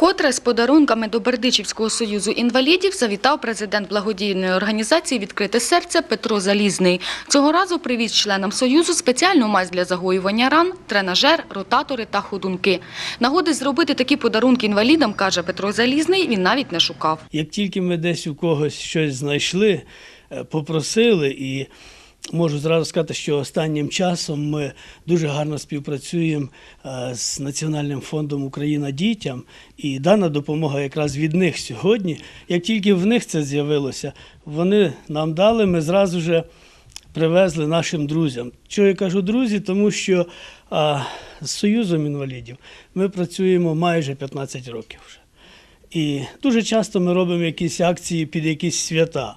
Вкотре з подарунками до Бердичівського союзу інвалідів завітав президент благодійної організації Відкрите серце Петро Залізний. Цього разу привіз членам союзу спеціальну мазь для загоювання ран, тренажер, ротатори та ходунки. Нагоди зробити такі подарунки інвалідам, каже Петро Залізний, він навіть не шукав. Як тільки ми десь у когось щось знайшли, е, попросили, і можу зразу сказати, що останнім часом ми дуже гарно співпрацюємо е, з Національним фондом Україна дітям, і дана допомога якраз від них сьогодні. Як тільки в них це з'явилося, вони нам дали, ми зразу же привезли нашим друзям. Чого я кажу друзі? Тому що а, з Союзом інвалідів ми працюємо майже 15 років вже. І дуже часто ми робимо якісь акції під якісь свята.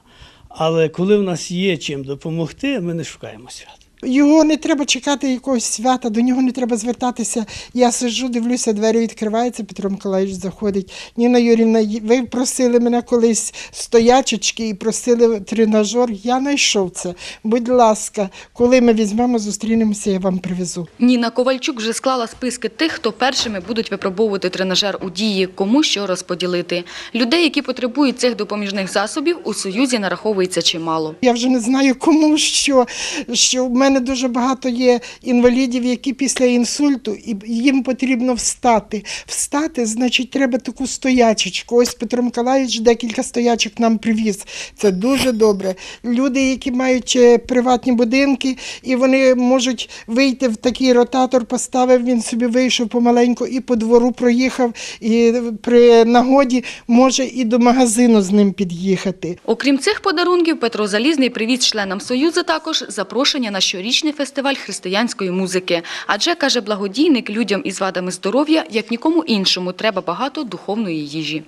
Але коли в нас є чим допомогти, ми не шукаємо свят. Його не треба чекати якогось свята, до нього не треба звертатися. Я сиджу, дивлюся, двері відкриваються, Петро Миколаївич заходить. Ніна Юрівна, ви просили мене колись стоячечки і просили тренажер. Я знайшов це. Будь ласка, коли ми візьмемо, зустрінемося, я вам привезу. Ніна Ковальчук вже склала списки тих, хто першими будуть випробовувати тренажер у дії, кому що розподілити. Людей, які потребують цих допоміжних засобів, у Союзі нараховується чимало. Я вже не знаю кому що, що в мене дуже багато є інвалідів, які після інсульту, і їм потрібно встати. Встати, значить, треба таку стоячечку. Ось Петро Миколаївич декілька стоячок нам привіз. Це дуже добре. Люди, які мають е, приватні будинки, і вони можуть вийти в такий ротатор, поставив, він собі вийшов помаленьку і по двору проїхав, і при нагоді може і до магазину з ним під'їхати. Окрім цих подарунків, Петро Залізний привіз членам Союзу також запрошення на щорічний фестиваль християнської музики. Адже, каже благодійник, людям із вадами здоров'я, як нікому іншому, треба багато духовної їжі.